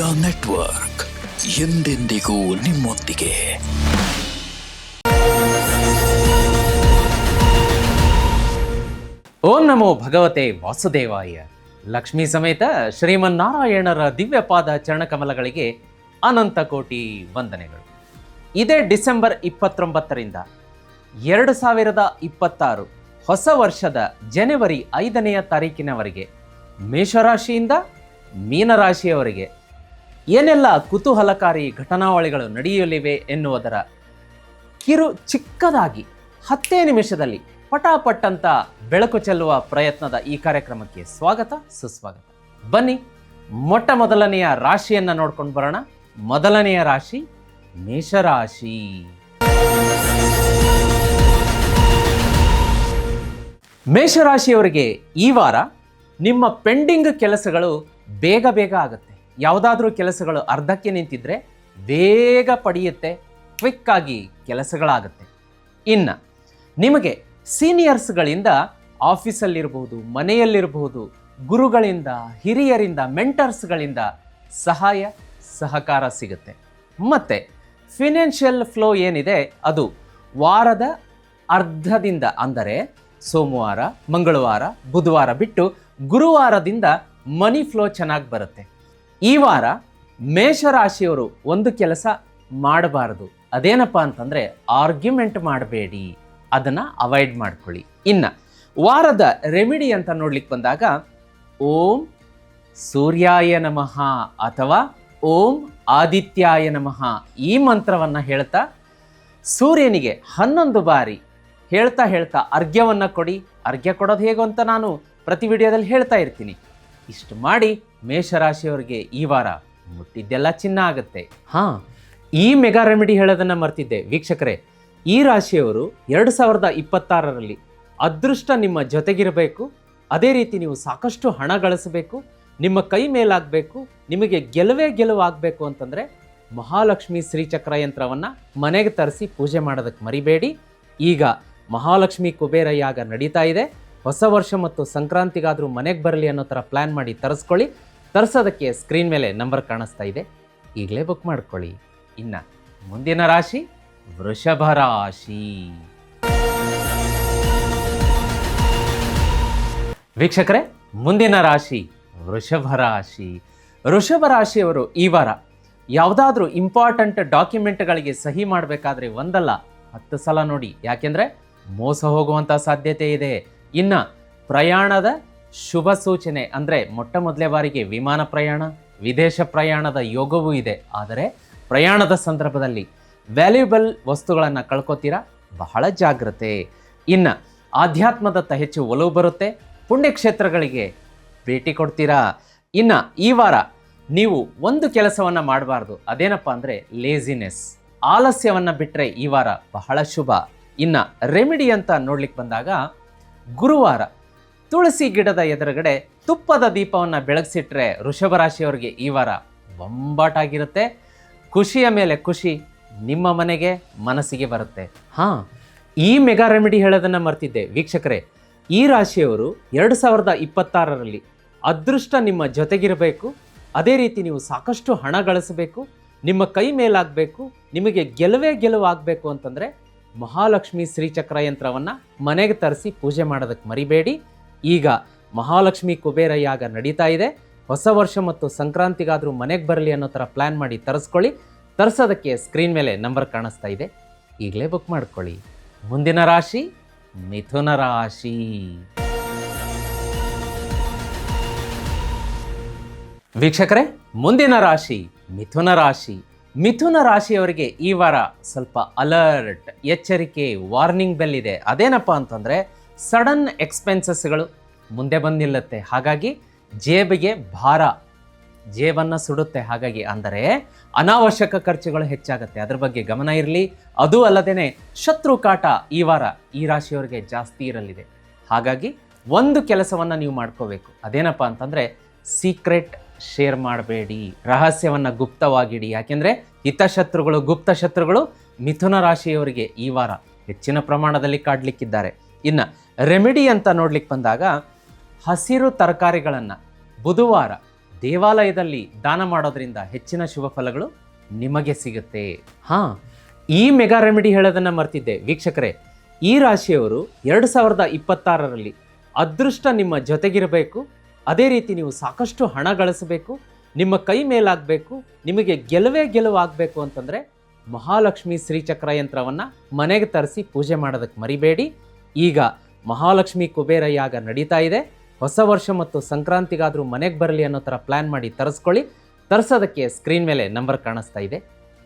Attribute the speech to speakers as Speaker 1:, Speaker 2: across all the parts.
Speaker 1: Media network ಎಂದೆಂದಿಗೂ ನಿಮ್ಮೊಂದಿಗೆ.
Speaker 2: ಓಂ ನಮೋ ಭಗವತೆ ವಾಸುದೇವಾಯ. ಲಕ್ಷ್ಮೀ ಸಮೇತ ಶ್ರೀಮನ್ನಾರಾಯಣರ ದಿವ್ಯಪಾದ ಚರಣಕಮಲಗಳಿಗೆ ಅನಂತ ಕೋಟಿ ವಂದನೆಗಳು. ಇದೇ ಡಿಸೆಂಬರ್ ಇಪ್ಪತ್ತೊಂಬತ್ತರಿಂದ ಎರಡು ಸಾವಿರದ ಇಪ್ಪತ್ತಾರು ಹೊಸ ವರ್ಷದ ಜನವರಿ ಐದನೆಯ ತಾರೀಕಿನವರೆಗೆ ಮೇಷರಾಶಿಯಿಂದ ಮೀನರಾಶಿಯವರೆಗೆ ಏನೆಲ್ಲ ಕುತೂಹಲಕಾರಿ ಘಟನಾವಳಿಗಳು ನಡೆಯಲಿವೆ ಎನ್ನುವುದರ ಕಿರು ಚಿಕ್ಕದಾಗಿ ಹತ್ತೇ ನಿಮಿಷದಲ್ಲಿ ಪಟಾಪಟ್ಟಂತ ಬೆಳಕು ಚೆಲ್ಲುವ ಪ್ರಯತ್ನದ ಈ ಕಾರ್ಯಕ್ರಮಕ್ಕೆ ಸ್ವಾಗತ, ಸುಸ್ವಾಗತ. ಬನ್ನಿ, ಮೊಟ್ಟ ಮೊದಲನೆಯ ರಾಶಿಯನ್ನು ನೋಡ್ಕೊಂಡು ಬರೋಣ. ಮೊದಲನೆಯ ರಾಶಿ ಮೇಷರಾಶಿ. ಮೇಷರಾಶಿಯವರಿಗೆ ಈ ವಾರ ನಿಮ್ಮ ಪೆಂಡಿಂಗ್ ಕೆಲಸಗಳು ಬೇಗ ಬೇಗ ಆಗುತ್ತೆ. ಯಾವುದಾದ್ರೂ ಕೆಲಸಗಳು ಅರ್ಧಕ್ಕೆ ನಿಂತಿದ್ರೆ ಬೇಗ ಪಡೆಯುತ್ತೆ ಕ್ವಿಕ್ ಆಗಿ ಕೆಲಸಗಳಾಗುತ್ತೆ. ಇನ್ನು, ನಿಮಗೆ ಸೀನಿಯರ್ಸ್ಗಳಿಂದ ಆಫೀಸಲ್ಲಿರಬಹುದು ಮನೆಯಲ್ಲಿರಬಹುದು ಗುರುಗಳಿಂದ, ಹಿರಿಯರಿಂದ ಮೆಂಟರ್ಸ್ಗಳಿಂದ ಸಹಾಯ, ಸಹಕಾರ ಸಿಗುತ್ತೆ. ಮತ್ತು ಫಿನಾನ್ಷಿಯಲ್ ಫ್ಲೋ ಏನಿದೆ, ಅದು ವಾರದ ಅರ್ಧದಿಂದ ಅಂದರೆ ಸೋಮವಾರ, ಮಂಗಳವಾರ, ಬುಧವಾರ ಬಿಟ್ಟು ಗುರುವಾರದಿಂದ ಮನಿ ಫ್ಲೋ ಚೆನ್ನಾಗಿ ಬರುತ್ತೆ. ಈ ವಾರ ಮೇಷರಾಶಿಯವರು ಒಂದು ಕೆಲಸ ಮಾಡಬಾರದು. ಅದೇನಪ್ಪ ಅಂತಂದರೆ ಆರ್ಗ್ಯುಮೆಂಟ್ ಮಾಡಬೇಡಿ. ಅದನ್ನು ಅವಾಯ್ಡ್ ಮಾಡ್ಕೊಳ್ಳಿ. ಇನ್ನು ವಾರದ ರೆಮಿಡಿ ಅಂತ ನೋಡ್ಲಿಕ್ಕೆ ಬಂದಾಗ ಓಂ ಸೂರ್ಯಾಯ ನಮಃ ಅಥವಾ ಓಂ ಆದಿತ್ಯಾಯ ನಮಃ ಈ ಮಂತ್ರವನ್ನು ಹೇಳ್ತಾ ಸೂರ್ಯನಿಗೆ ಹನ್ನೊಂದು ಬಾರಿ ಹೇಳ್ತಾ ಹೇಳ್ತಾ ಅರ್ಘ್ಯವನ್ನು ಕೊಡಿ. ಅರ್ಘ್ಯ ಕೊಡೋದು ಹೇಗೋ ಅಂತ ನಾನು ಪ್ರತಿ ವಿಡಿಯೋದಲ್ಲಿ ಹೇಳ್ತಾ ಇರ್ತೀನಿ. ಇಷ್ಟು ಮಾಡಿ ಮೇಷರಾಶಿಯವರಿಗೆ ಈ ವಾರ ಮುಟ್ಟಿದ್ದೆಲ್ಲ ಚಿನ್ನ ಆಗುತ್ತೆ. ಹಾಂ. ಈ ಮೆಗಾ ರೆಮಿಡಿ ಹೇಳೋದನ್ನು ಮರ್ತಿದ್ದೆ. ವೀಕ್ಷಕರೇ ಈ ರಾಶಿಯವರು ಎರಡು ಸಾವಿರದ ಇಪ್ಪತ್ತಾರರಲ್ಲಿ ಅದೃಷ್ಟ ನಿಮ್ಮ ಜೊತೆಗಿರಬೇಕು. ಅದೇ ರೀತಿ ನೀವು ಸಾಕಷ್ಟು ಹಣ ಗಳಿಸಬೇಕು. ನಿಮ್ಮ ಕೈ ಮೇಲಾಗಬೇಕು. ನಿಮಗೆ ಗೆಲುವೇ ಗೆಲುವು ಆಗಬೇಕು ಅಂತಂದರೆ ಮಹಾಲಕ್ಷ್ಮಿ ಶ್ರೀಚಕ್ರ ಯಂತ್ರವನ್ನು ಮನೆಗೆ ತರಿಸಿ ಪೂಜೆ ಮಾಡೋದಕ್ಕೆ ಮರಿಬೇಡಿ. ಈಗ ಮಹಾಲಕ್ಷ್ಮಿ ಕುಬೇರ ಯಾಗ ನಡೀತಾ ಇದೆ. ಹೊಸ ವರ್ಷ ಮತ್ತು ಸಂಕ್ರಾಂತಿಗಾದರೂ ಮನೆಗೆ ಬರಲಿ ಅನ್ನೋ ಥರ ಪ್ಲ್ಯಾನ್ ಮಾಡಿ ತರಿಸ್ಕೊಳ್ಳಿ. ತರಿಸೋದಕ್ಕೆ ಸ್ಕ್ರೀನ್ ಮೇಲೆ ನಂಬರ್ ಕಾಣಿಸ್ತಾ ಇದೆ. ಈಗಲೇ ಬುಕ್ ಮಾಡ್ಕೊಳ್ಳಿ. ಇನ್ನು ಮುಂದಿನ ರಾಶಿ ವೃಷಭ ರಾಶಿ. ವೀಕ್ಷಕರೇ, ಮುಂದಿನ ರಾಶಿ ವೃಷಭ ರಾಶಿ. ವೃಷಭ ರಾಶಿಯವರು ಈ ವಾರ ಯಾವುದಾದ್ರೂ ಇಂಪಾರ್ಟೆಂಟ್ ಡಾಕ್ಯುಮೆಂಟ್ಗಳಿಗೆ ಸಹಿ ಮಾಡಬೇಕಾದ್ರೆ ಒಂದಲ್ಲ, ಹತ್ತು ಸಲ ನೋಡಿ. ಯಾಕೆಂದರೆ ಮೋಸ ಹೋಗುವಂಥ ಸಾಧ್ಯತೆ ಇದೆ. ಇನ್ನು ಪ್ರಯಾಣದ ಶುಭ ಸೂಚನೆ ಅಂದರೆ ಮೊಟ್ಟ ಮೊದಲೇ ಬಾರಿಗೆ ವಿಮಾನ ಪ್ರಯಾಣ, ವಿದೇಶ ಪ್ರಯಾಣದ ಯೋಗವೂ ಇದೆ. ಆದರೆ ಪ್ರಯಾಣದ ಸಂದರ್ಭದಲ್ಲಿ ವ್ಯಾಲ್ಯೂಬಲ್ ವಸ್ತುಗಳನ್ನು ಕಳ್ಕೊತೀರಾ? ಬಹಳ ಜಾಗ್ರತೆ. ಇನ್ನು ಆಧ್ಯಾತ್ಮದತ್ತ ಹೆಚ್ಚು ಒಲವು ಬರುತ್ತೆ. ಪುಣ್ಯಕ್ಷೇತ್ರಗಳಿಗೆ ಭೇಟಿ ಕೊಡ್ತೀರಾ? ಇನ್ನು ಈ ವಾರ ನೀವು ಒಂದು ಕೆಲಸವನ್ನು ಮಾಡಬಾರ್ದು. ಅದೇನಪ್ಪ ಅಂದರೆ ಲೇಸಿನೆಸ್ ಆಲಸ್ಯವನ್ನು ಬಿಟ್ಟರೆ ಈ ವಾರ ಬಹಳ ಶುಭ. ಇನ್ನು ರೆಮಿಡಿ ಅಂತ ನೋಡ್ಲಿಕ್ಕೆ ಬಂದಾಗ ಗುರುವಾರ ತುಳಸಿ ಗಿಡದ ಎದುರುಗಡೆ ತುಪ್ಪದ ದೀಪವನ್ನು ಬೆಳಗಿಸಿಟ್ರೆ ವೃಷಭ ರಾಶಿಯವರಿಗೆ ಈ ವಾರ ಬೊಂಬಾಟಾಗಿರುತ್ತೆ ಖುಷಿಯ ಮೇಲೆ ಖುಷಿ ನಿಮ್ಮ ಮನೆಗೆ, ಮನಸ್ಸಿಗೆ ಬರುತ್ತೆ. ಹಾಂ, ಈ ಮೆಗಾ ರೆಮಿಡಿ ಹೇಳೋದನ್ನು ಮರ್ತಿದ್ದೆ. ವೀಕ್ಷಕರೇ, ಈ ರಾಶಿಯವರು ಎರಡು ಸಾವಿರದ ಇಪ್ಪತ್ತಾರರಲ್ಲಿ ಅದೃಷ್ಟ ನಿಮ್ಮ ಜೊತೆಗಿರಬೇಕು. ಅದೇ ರೀತಿ ನೀವು ಸಾಕಷ್ಟು ಹಣ ಗಳಿಸಬೇಕು. ನಿಮ್ಮ ಕೈ ಮೇಲಾಗಬೇಕು. ನಿಮಗೆ ಗೆಲುವೇ ಗೆಲುವು ಆಗಬೇಕು ಅಂತಂದರೆ ಮಹಾಲಕ್ಷ್ಮಿ ಶ್ರೀಚಕ್ರ ಯಂತ್ರವನ್ನು ಮನೆಗೆ ತರಿಸಿ ಪೂಜೆ ಮಾಡೋದಕ್ಕೆ ಮರಿಬೇಡಿ. ಈಗ ಮಹಾಲಕ್ಷ್ಮಿ ಕುಬೇರ ಯಾಗ ನಡೀತಾ ಇದೆ. ಹೊಸ ವರ್ಷ ಮತ್ತು ಸಂಕ್ರಾಂತಿಗಾದರೂ ಮನೆಗೆ ಬರಲಿ ಅನ್ನೋ ಥರ ಪ್ಲ್ಯಾನ್ ಮಾಡಿ ತರಿಸ್ಕೊಳ್ಳಿ. ತರಿಸೋದಕ್ಕೆ ಸ್ಕ್ರೀನ್ ಮೇಲೆ ನಂಬರ್ ಕಾಣಿಸ್ತಾ ಇದೆ. ಈಗಲೇ ಬುಕ್ ಮಾಡ್ಕೊಳ್ಳಿ. ಮುಂದಿನ ರಾಶಿ ಮಿಥುನ ರಾಶಿ. ವೀಕ್ಷಕರೇ, ಮುಂದಿನ ರಾಶಿ ಮಿಥುನ ರಾಶಿ. ಮಿಥುನ ರಾಶಿಯವರಿಗೆ ಈ ವಾರ ಸ್ವಲ್ಪ ಅಲರ್ಟ್ ಎಚ್ಚರಿಕೆ ವಾರ್ನಿಂಗ್ ಬೆಲ್ ಇದೆ. ಅದೇನಪ್ಪ ಅಂತಂದರೆ ಸಡನ್ ಎಕ್ಸ್ಪೆನ್ಸಸ್ಗಳು ಮುಂದೆ ಬಂದಿಲ್ಲತ್ತೆ. ಹಾಗಾಗಿ ಜೇಬಿಗೆ ಭಾರ, ಜೇಬನ್ನು ಸುಡುತ್ತೆ. ಹಾಗಾಗಿ ಅಂದರೆ ಅನಾವಶ್ಯಕ ಖರ್ಚುಗಳು ಹೆಚ್ಚಾಗುತ್ತೆ. ಅದ್ರ ಬಗ್ಗೆ ಗಮನ ಇರಲಿ. ಅದು ಅಲ್ಲದೇ ಶತ್ರು ಕಾಟ ಈ ವಾರ ಈ ರಾಶಿಯವರಿಗೆ ಜಾಸ್ತಿ ಇರಲಿದೆ. ಹಾಗಾಗಿ ಒಂದು ಕೆಲಸವನ್ನು ನೀವು ಮಾಡ್ಕೋಬೇಕು. ಅದೇನಪ್ಪ ಅಂತಂದರೆ ಸೀಕ್ರೆಟ್ ಶೇರ್ ಮಾಡಬೇಡಿ. ರಹಸ್ಯವನ್ನು ಗುಪ್ತವಾಗಿಡಿ. ಯಾಕೆಂದರೆ ಹಿತಶತ್ರುಗಳು ಗುಪ್ತ ಶತ್ರುಗಳು ಮಿಥುನ ರಾಶಿಯವರಿಗೆ ಈ ವಾರ ಹೆಚ್ಚಿನ ಪ್ರಮಾಣದಲ್ಲಿ ಕಾಡಲಿಕ್ಕಿದ್ದಾರೆ. ಇನ್ನು ರೆಮಿಡಿ ಅಂತ ನೋಡ್ಲಿಕ್ಕೆ ಬಂದಾಗ ಹಸಿರು ತರಕಾರಿಗಳನ್ನು ಬುಧವಾರ ದೇವಾಲಯದಲ್ಲಿ ದಾನ ಮಾಡೋದ್ರಿಂದ ಹೆಚ್ಚಿನ ಶುಭ ಫಲಗಳು ನಿಮಗೆ ಸಿಗುತ್ತೆ. ಹಾ, ಈ ಮೆಗಾ ರೆಮಿಡಿ ಹೇಳೋದನ್ನು ಮರ್ತಿದ್ದೆ. ವೀಕ್ಷಕರೇ, ಈ ರಾಶಿಯವರು ಎರಡು ಸಾವಿರದ ಇಪ್ಪತ್ತಾರರಲ್ಲಿ ಅದೃಷ್ಟ ನಿಮ್ಮ ಜೊತೆಗಿರಬೇಕು. ಅದೇ ರೀತಿ ನೀವು ಸಾಕಷ್ಟು ಹಣ ಗಳಿಸಬೇಕು, ನಿಮ್ಮ ಕೈ ಮೇಲಾಗಬೇಕು, ನಿಮಗೆ ಗೆಲುವೇ ಗೆಲುವು ಆಗಬೇಕು ಅಂತಂದರೆ ಮಹಾಲಕ್ಷ್ಮಿ ಶ್ರೀಚಕ್ರ ಯಂತ್ರವನ್ನು ಮನೆಗೆ ತರಿಸಿ ಪೂಜೆ ಮಾಡೋದಕ್ಕೆ ಮರಿಬೇಡಿ. ಈಗ ಮಹಾಲಕ್ಷ್ಮಿ ಕುಬೇರ ಯಾಗ ನಡೀತಾ ಇದೆ. ಹೊಸ ವರ್ಷ ಮತ್ತು ಸಂಕ್ರಾಂತಿಗಾದರೂ ಮನೆಗೆ ಬರಲಿ ಅನ್ನೋ ಥರ ಪ್ಲ್ಯಾನ್ ಮಾಡಿ ತರಿಸ್ಕೊಳ್ಳಿ. ತರಿಸೋದಕ್ಕೆ ಸ್ಕ್ರೀನ್ ಮೇಲೆ ನಂಬರ್ ಕಾಣಿಸ್ತಾ ಇದೆ.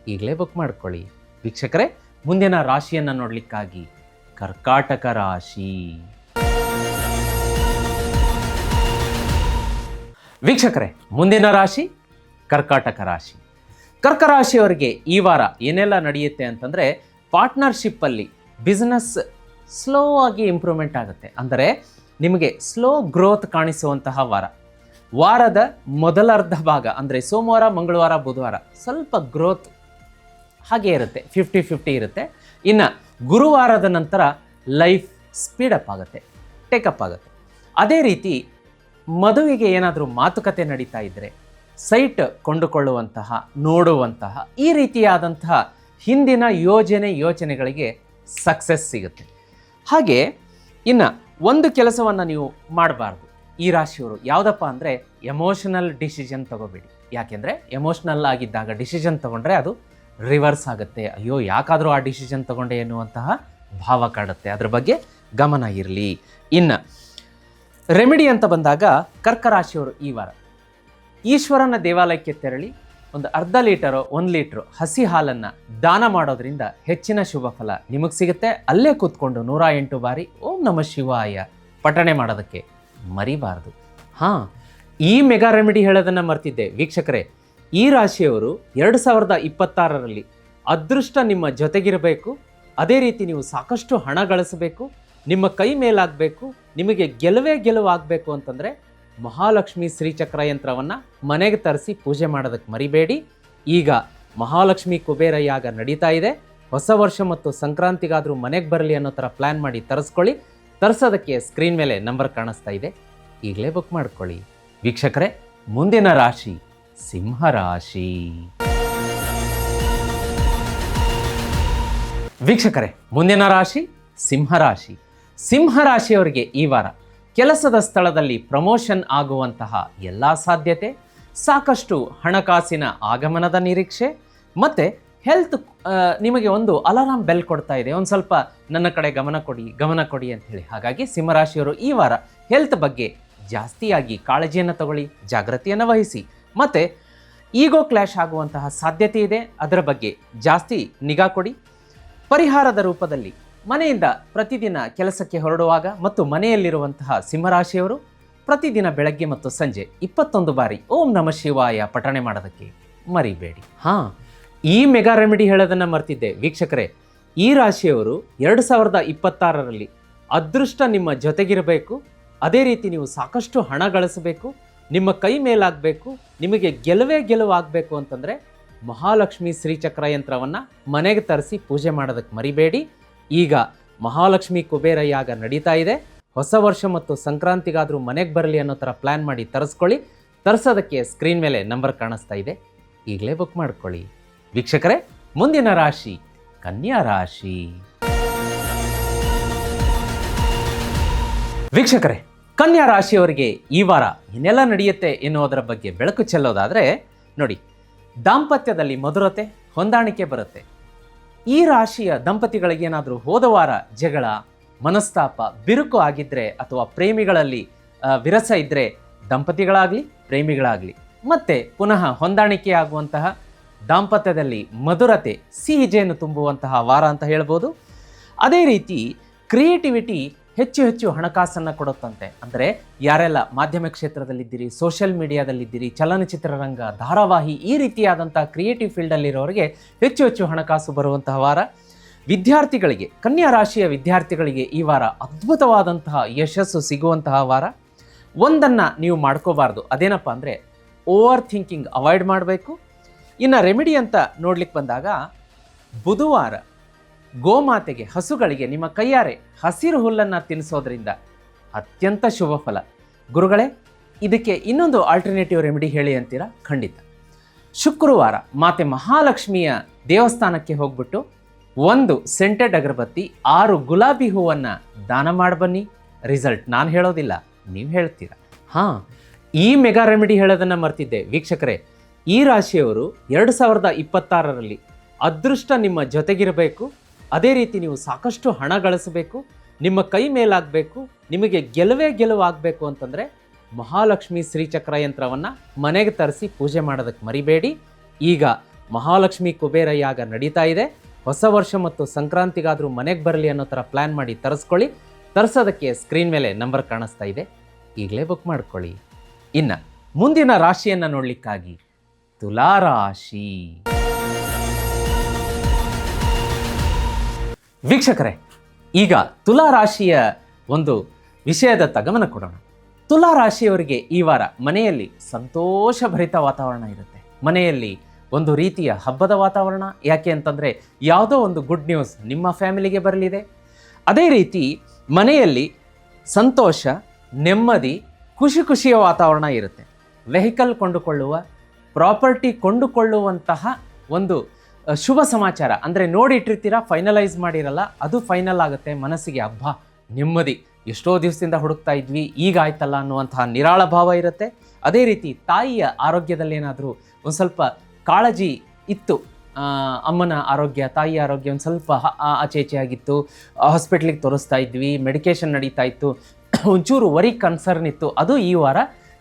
Speaker 2: ಈಗಲೇ ಬುಕ್ ಮಾಡ್ಕೊಳ್ಳಿ. ವೀಕ್ಷಕರೇ, ಮುಂದಿನ ರಾಶಿಯನ್ನು ನೋಡಲಿಕ್ಕಾಗಿ ಕರ್ಕಾಟಕ ರಾಶಿ. ವೀಕ್ಷಕರೇ, ಮುಂದಿನ ರಾಶಿ ಕರ್ಕಾಟಕ ರಾಶಿ. ಕರ್ಕ ರಾಶಿಯವರಿಗೆ ಈ ವಾರ ಏನೆಲ್ಲ ನಡೆಯುತ್ತೆ ಅಂತಂದರೆ ಪಾರ್ಟ್ನರ್ಶಿಪ್ಪಲ್ಲಿ ಬಿಸ್ನೆಸ್ ಸ್ಲೋ ಆಗಿ ಇಂಪ್ರೂವ್ಮೆಂಟ್ ಆಗುತ್ತೆ. ಅಂದರೆ ನಿಮಗೆ ಸ್ಲೋ ಗ್ರೋತ್ ಕಾಣಿಸುವಂತಹ ವಾರ. ವಾರದ ಮೊದಲ ಅರ್ಧ ಭಾಗ, ಅಂದರೆ ಸೋಮವಾರ, ಮಂಗಳವಾರ, ಬುಧವಾರ ಸ್ವಲ್ಪ ಗ್ರೋತ್ ಹಾಗೆ ಇರುತ್ತೆ. ಫಿಫ್ಟಿ ಫಿಫ್ಟಿ ಇರುತ್ತೆ. ಇನ್ನು ಗುರುವಾರದ ನಂತರ ಲೈಫ್ ಸ್ಪೀಡಪ್ ಆಗುತ್ತೆ. ಟೇಕಪ್ ಆಗುತ್ತೆ. ಅದೇ ರೀತಿ ಮದುವೆಗೆ ಏನಾದರೂ ಮಾತುಕತೆ ನಡೀತಾ ಇದ್ದರೆ ಸೈಟ್ ಕೊಂಡುಕೊಳ್ಳುವಂತಹ, ನೋಡುವಂತಹ ಈ ರೀತಿಯಾದಂತಹ ಹಿಂದಿನ ಯೋಜನೆ ಯೋಚನೆಗಳಿಗೆ ಸಕ್ಸಸ್ ಸಿಗುತ್ತೆ. ಹಾಗೆ ಇನ್ನು ಒಂದು ಕೆಲಸವನ್ನು ನೀವು ಮಾಡಬಾರ್ದು. ಈ ರಾಶಿಯವರು ಯಾವುದಪ್ಪ ಅಂದರೆ ಎಮೋಷನಲ್ ಡಿಸಿಷನ್ ತಗೋಬೇಡಿ. ಯಾಕೆಂದರೆ ಎಮೋಷ್ನಲ್ ಆಗಿದ್ದಾಗ ಡಿಸಿಷನ್ ತಗೊಂಡ್ರೆ ಅದು ರಿವರ್ಸ್ ಆಗುತ್ತೆ. ಅಯ್ಯೋ, ಯಾಕಾದರೂ ಆ ಡಿಸಿಷನ್ ತಗೊಂಡೆ ಎನ್ನುವಂತಹ ಭಾವ ಕಾಡುತ್ತೆ. ಅದ್ರ ಬಗ್ಗೆ ಗಮನ ಇರಲಿ. ಇನ್ನು ರೆಮಿಡಿ ಅಂತ ಬಂದಾಗ ಕರ್ಕ ರಾಶಿಯವರು ಈ ವಾರ. ಈಶ್ವರನ ದೇವಾಲಯಕ್ಕೆ ತೆರಳಿ ಒಂದು ಅರ್ಧ ಲೀಟರು, ಒಂದು ಲೀಟ್ರು ಹಸಿ ಹಾಲನ್ನು ದಾನ ಮಾಡೋದ್ರಿಂದ ಹೆಚ್ಚಿನ ಶುಭ ಫಲ ನಿಮಗೆ ಸಿಗುತ್ತೆ. ಅಲ್ಲೇ ಕೂತ್ಕೊಂಡು ನೂರ ಎಂಟು ಬಾರಿ ಓಂ ನಮ ಶಿವಾಯ ಪಠಣೆ ಮಾಡೋದಕ್ಕೆ ಮರಿಬಾರದು. ಹಾಂ, ಈ ಮೆಗಾ ರೆಮಿಡಿ ಹೇಳೋದನ್ನು ಮರ್ತಿದ್ದೆ. ವೀಕ್ಷಕರೇ, ಈ ರಾಶಿಯವರು ಎರಡು ಸಾವಿರದ ಇಪ್ಪತ್ತಾರರಲ್ಲಿ ಅದೃಷ್ಟ ನಿಮ್ಮ ಜೊತೆಗಿರಬೇಕು. ಅದೇ ರೀತಿ ನೀವು ಸಾಕಷ್ಟು ಹಣ ಗಳಿಸಬೇಕು. ನಿಮ್ಮ ಕೈ ಮೇಲಾಗಬೇಕು. ನಿಮಗೆ ಗೆಲುವೇ ಗೆಲುವು ಆಗಬೇಕು ಅಂತಂದರೆ ಮಹಾಲಕ್ಷ್ಮಿ ಶ್ರೀಚಕ್ರ ಯಂತ್ರವನ್ನು ಮನೆಗೆ ತರಿಸಿ ಪೂಜೆ ಮಾಡೋದಕ್ಕೆ ಮರಿಬೇಡಿ. ಈಗ ಮಹಾಲಕ್ಷ್ಮಿ ಕುಬೇರ ಯಾಗ ನಡೀತಾ ಇದೆ. ಹೊಸ ವರ್ಷ ಮತ್ತು ಸಂಕ್ರಾಂತಿಗಾದರೂ ಮನೆಗೆ ಬರಲಿ ಅನ್ನೋ ಥರ ಪ್ಲ್ಯಾನ್ ಮಾಡಿ ತರಿಸ್ಕೊಳ್ಳಿ. ತರಿಸೋದಕ್ಕೆ ಸ್ಕ್ರೀನ್ ಮೇಲೆ ನಂಬರ್ ಕಾಣಿಸ್ತಾ ಇದೆ. ಈಗಲೇ ಬುಕ್ ಮಾಡ್ಕೊಳ್ಳಿ. ವೀಕ್ಷಕರೇ, ಮುಂದಿನ ರಾಶಿ ಸಿಂಹ ರಾಶಿ. ವೀಕ್ಷಕರೇ, ಮುಂದಿನ ರಾಶಿ ಸಿಂಹರಾಶಿ ಸಿಂಹರಾಶಿಯವರಿಗೆ ಈ ವಾರ ಕೆಲಸದ ಸ್ಥಳದಲ್ಲಿ ಪ್ರಮೋಷನ್ ಆಗುವಂತಹ ಎಲ್ಲ ಸಾಧ್ಯತೆ, ಸಾಕಷ್ಟು ಹಣಕಾಸಿನ ಆಗಮನದ ನಿರೀಕ್ಷೆ ಮತ್ತು ಹೆಲ್ತ್ ನಿಮಗೆ ಒಂದು ಅಲಾರಾಮ್ ಬೆಲ್ ಕೊಡ್ತಾ ಇದೆ. ಒಂದು ಸ್ವಲ್ಪ ನನ್ನ ಕಡೆ ಗಮನ ಕೊಡಿ ಗಮನ ಕೊಡಿ ಅಂತ ಹೇಳಿ. ಹಾಗಾಗಿ ಸಿಂಹರಾಶಿಯವರು ಈ ವಾರ ಹೆಲ್ತ್ ಬಗ್ಗೆ ಜಾಸ್ತಿಯಾಗಿ ಕಾಳಜಿಯನ್ನು ತಗೊಳ್ಳಿ ಜಾಗೃತಿಯನ್ನು ವಹಿಸಿ. ಮತ್ತು ಈಗೋ ಕ್ಲಾಶ್ ಆಗುವಂತಹ ಸಾಧ್ಯತೆ ಇದೆ. ಅದರ ಬಗ್ಗೆ ಜಾಸ್ತಿ ನಿಗಾ ಕೊಡಿ. ಪರಿಹಾರದ ರೂಪದಲ್ಲಿ ಮನೆಯಿಂದ ಪ್ರತಿದಿನ ಕೆಲಸಕ್ಕೆ ಹೊರಡುವಾಗ ಮತ್ತು ಮನೆಯಲ್ಲಿರುವಂತಹ ಸಿಂಹರಾಶಿಯವರು ಪ್ರತಿದಿನ ಬೆಳಗ್ಗೆ ಮತ್ತು ಸಂಜೆ ಇಪ್ಪತ್ತೊಂದು ಬಾರಿ ಓಂ ನಮ ಶಿವಾಯ ಪಠಣೆ ಮಾಡೋದಕ್ಕೆ ಮರಿಬೇಡಿ. ಹಾಂ, ಈ ಮೆಗಾ ರೆಮಿಡಿ ಹೇಳೋದನ್ನು ಮರ್ತಿದ್ದೆ. ವೀಕ್ಷಕರೇ, ಈ ರಾಶಿಯವರು ಎರಡು ಸಾವಿರದ ಇಪ್ಪತ್ತಾರರಲ್ಲಿ ಅದೃಷ್ಟ ನಿಮ್ಮ ಜೊತೆಗಿರಬೇಕು. ಅದೇ ರೀತಿ ನೀವು ಸಾಕಷ್ಟು ಹಣ ಗಳಿಸಬೇಕು. ನಿಮ್ಮ ಕೈ ಮೇಲಾಗಬೇಕು. ನಿಮಗೆ ಗೆಲುವೇ ಗೆಲುವು ಆಗಬೇಕು ಅಂತಂದರೆ ಮಹಾಲಕ್ಷ್ಮಿ ಶ್ರೀಚಕ್ರ ಯಂತ್ರವನ್ನು ಮನೆಗೆ ತರಿಸಿ ಪೂಜೆ ಮಾಡೋದಕ್ಕೆ ಮರಿಬೇಡಿ. ಈಗ ಮಹಾಲಕ್ಷ್ಮಿ ಕುಬೇರ ಯಾಗ ನಡೀತಾ ಇದೆ. ಹೊಸ ವರ್ಷ ಮತ್ತು ಸಂಕ್ರಾಂತಿಗಾದರೂ ಮನೆಗೆ ಬರಲಿ ಅನ್ನೋ ಥರ ಪ್ಲ್ಯಾನ್ ಮಾಡಿ ತರಿಸ್ಕೊಳ್ಳಿ. ತರಿಸೋದಕ್ಕೆ ಸ್ಕ್ರೀನ್ ಮೇಲೆ ನಂಬರ್ ಕಾಣಿಸ್ತಾ ಇದೆ. ಈಗಲೇ ಬುಕ್ ಮಾಡ್ಕೊಳ್ಳಿ. ವೀಕ್ಷಕರೇ, ಮುಂದಿನ ರಾಶಿ, ಕನ್ಯಾ ರಾಶಿ. ವೀಕ್ಷಕರೇ, ಕನ್ಯಾ ರಾಶಿಯವರಿಗೆ ಈ ವಾರ ಏನೆಲ್ಲ ನಡೆಯುತ್ತೆ ಎನ್ನುವುದರ ಬಗ್ಗೆ ಬೆಳಕು ಚೆಲ್ಲೋದಾದರೆ ನೋಡಿ, ದಾಂಪತ್ಯದಲ್ಲಿ ಮಧುರತೆ, ಹೊಂದಾಣಿಕೆ ಬರುತ್ತೆ. ಈ ರಾಶಿಯ ದಂಪತಿಗಳಿಗೇನಾದರೂ ಹೋದ ವಾರ ಜಗಳ, ಮನಸ್ತಾಪ, ಬಿರುಕು ಆಗಿದ್ದರೆ ಅಥವಾ ಪ್ರೇಮಿಗಳಲ್ಲಿ ವಿರಸ ಇದ್ದರೆ ದಂಪತಿಗಳಾಗಲಿ, ಪ್ರೇಮಿಗಳಾಗಲಿ, ಮತ್ತೆ ಪುನಃ ಹೊಂದಾಣಿಕೆ ಆಗುವಂತಹ ದಾಂಪತ್ಯದಲ್ಲಿ ಮಧುರತೆ ಸಿಹಿಜೆಯನ್ನು ತುಂಬುವಂತಹ ವಾರ ಅಂತ ಹೇಳ್ಬೋದು. ಅದೇ ರೀತಿ, ಕ್ರಿಯೇಟಿವಿಟಿ ಹೆಚ್ಚು ಹೆಚ್ಚು ಹಣಕಾಸನ್ನು ಕೊಡುತ್ತಂತೆ. ಅಂದರೆ ಯಾರೆಲ್ಲ ಮಾಧ್ಯಮ ಕ್ಷೇತ್ರದಲ್ಲಿದ್ದೀರಿ ಸೋಷಿಯಲ್ ಮೀಡಿಯಾದಲ್ಲಿದ್ದೀರಿ ಚಲನಚಿತ್ರರಂಗ ಧಾರಾವಾಹಿ ಈ ರೀತಿಯಾದಂಥ ಕ್ರಿಯೇಟಿವ್ ಫೀಲ್ಡಲ್ಲಿರೋರಿಗೆ ಹೆಚ್ಚು ಹೆಚ್ಚು ಹಣಕಾಸು ಬರುವಂತಹ ವಾರ. ವಿದ್ಯಾರ್ಥಿಗಳಿಗೆ, ಕನ್ಯಾ ರಾಶಿಯ ವಿದ್ಯಾರ್ಥಿಗಳಿಗೆ ಈ ವಾರ ಅದ್ಭುತವಾದಂತಹ ಯಶಸ್ಸು ಸಿಗುವಂತಹ ವಾರ. ಒಂದನ್ನು ನೀವು ಮಾಡ್ಕೋಬಾರ್ದು. ಅದೇನಪ್ಪ ಅಂದರೆ ಓವರ್ ಥಿಂಕಿಂಗ್ ಅವಾಯ್ಡ್ ಮಾಡಬೇಕು. ಇನ್ನು ರೆಮಿಡಿ ಅಂತ ನೋಡ್ಲಿಕ್ಕೆ ಬಂದಾಗ ಬುಧವಾರ ಗೋಮಾತೆಗೆ, ಹಸುಗಳಿಗೆ ನಿಮ್ಮ ಕೈಯಾರೆ ಹಸಿರು ಹುಲ್ಲನ್ನು ತಿನ್ನಿಸೋದ್ರಿಂದ ಅತ್ಯಂತ ಶುಭ ಫಲ. ಗುರುಗಳೇ, ಇದಕ್ಕೆ ಇನ್ನೊಂದು ಆಲ್ಟರ್ನೇಟಿವ್ ರೆಮಿಡಿ ಹೇಳಿ ಅಂತೀರಾ? ಖಂಡಿತ. ಶುಕ್ರವಾರ ಮಾತೆ ಮಹಾಲಕ್ಷ್ಮಿಯ ದೇವಸ್ಥಾನಕ್ಕೆ ಹೋಗ್ಬಿಟ್ಟು ಒಂದು ಸೆಂಟೆಡ್ ಅಗರಬತ್ತಿ, ಆರು ಗುಲಾಬಿ ಹೂವನ್ನು ದಾನ ಮಾಡಿ ಬನ್ನಿ. ರಿಸಲ್ಟ್ ನಾನು ಹೇಳೋದಿಲ್ಲ, ನೀವು ಹೇಳ್ತೀರಾ? ಹಾಂ, ಈ ಮೆಗಾ ರೆಮಿಡಿ ಹೇಳೋದನ್ನು ಮರ್ತಿದ್ದೆ. ವೀಕ್ಷಕರೇ, ಈ ರಾಶಿಯವರು ಎರಡು ಸಾವಿರದ ಇಪ್ಪತ್ತಾರರಲ್ಲಿ ಅದೃಷ್ಟ ನಿಮ್ಮ ಜೊತೆಗಿರಬೇಕು ಅದೇ ರೀತಿ ನೀವು ಸಾಕಷ್ಟು ಹಣ ಗಳಿಸಬೇಕು, ನಿಮ್ಮ ಕೈ ಮೇಲಾಗಬೇಕು, ನಿಮಗೆ ಗೆಲುವೇ ಗೆಲುವು ಆಗಬೇಕು ಅಂತಂದರೆ ಮಹಾಲಕ್ಷ್ಮಿ ಶ್ರೀಚಕ್ರ ಯಂತ್ರವನ್ನು ಮನೆಗೆ ತರಿಸಿ ಪೂಜೆ ಮಾಡೋದಕ್ಕೆ ಮರಿಬೇಡಿ. ಈಗ ಮಹಾಲಕ್ಷ್ಮಿ ಕುಬೇರ ಯಾಗ ನಡೀತಾ ಇದೆ. ಹೊಸ ವರ್ಷ ಮತ್ತು ಸಂಕ್ರಾಂತಿಗಾದರೂ ಮನೆಗೆ ಬರಲಿ ಅನ್ನೋ ಥರ ಪ್ಲ್ಯಾನ್ ಮಾಡಿ ತರಿಸ್ಕೊಳ್ಳಿ. ತರಿಸೋದಕ್ಕೆ ಸ್ಕ್ರೀನ್ ಮೇಲೆ ನಂಬರ್ ಕಾಣಿಸ್ತಾ ಇದೆ. ಈಗಲೇ ಬುಕ್ ಮಾಡ್ಕೊಳ್ಳಿ. ಇನ್ನು ಮುಂದಿನ ರಾಶಿಯನ್ನು ನೋಡಲಿಕ್ಕಾಗಿ ತುಲಾ ವೀಕ್ಷಕರೇ, ಈಗ ತುಲಾ ರಾಶಿಯ ಒಂದು ವಿಷಯದತ್ತ ಗಮನ ಕೊಡೋಣ. ತುಲಾ ರಾಶಿಯವರಿಗೆ ಈ ವಾರ ಮನೆಯಲ್ಲಿ ಸಂತೋಷಭರಿತ ವಾತಾವರಣ ಇರುತ್ತೆ. ಮನೆಯಲ್ಲಿ ಒಂದು ರೀತಿಯ ಹಬ್ಬದ ವಾತಾವರಣ, ಯಾಕೆ ಅಂತಂದರೆ ಯಾವುದೋ ಒಂದು ಗುಡ್ ನ್ಯೂಸ್ ನಿಮ್ಮ ಫ್ಯಾಮಿಲಿಗೆ ಬರಲಿದೆ. ಅದೇ ರೀತಿ ಮನೆಯಲ್ಲಿ ಸಂತೋಷ, ನೆಮ್ಮದಿ, ಖುಷಿ ಖುಷಿಯ ವಾತಾವರಣ ಇರುತ್ತೆ. ವೆಹಿಕಲ್ ಕೊಂಡುಕೊಳ್ಳುವ ಪ್ರಾಪರ್ಟಿ ಕೊಂಡುಕೊಳ್ಳುವಂತಹ ಒಂದು ಶುಭ ಸಮಾಚಾರ. ಅಂದರೆ ನೋಡಿ ಇಟ್ಟಿರ್ತೀರಾ ಫೈನಲೈಸ್ ಮಾಡಿರಲ್ಲ, ಅದು ಫೈನಲ್ ಆಗುತ್ತೆ. ಮನಸ್ಸಿಗೆ ಹಬ್ಬ ನೆಮ್ಮದಿ. ಎಷ್ಟೋ ದಿವಸದಿಂದ ಹುಡುಕ್ತಾ ಇದ್ವಿ, ಈಗ ಆಯ್ತಲ್ಲ ಅನ್ನುವಂತಹ ನಿರಾಳ ಭಾವ ಇರುತ್ತೆ. ಅದೇ ರೀತಿ ತಾಯಿಯ ಆರೋಗ್ಯದಲ್ಲಿ ಏನಾದರೂ ಒಂದು ಸ್ವಲ್ಪ ಕಾಳಜಿ ಇತ್ತು. ಅಮ್ಮನ ಆರೋಗ್ಯ, ತಾಯಿಯ ಆರೋಗ್ಯ ಒಂದು ಸ್ವಲ್ಪ ಆಚೆ ಆಗಿತ್ತು ಹಾಸ್ಪಿಟ್ಲಿಗೆ ತೋರಿಸ್ತಾ ಇದ್ವಿ ಮೆಡಿಕೇಷನ್ ನಡೀತಾ ಇತ್ತು. ಒಂಚೂರು ವರಿ ಕನ್ಸರ್ನ್ ಇತ್ತು. ಅದು ಈ ವಾರ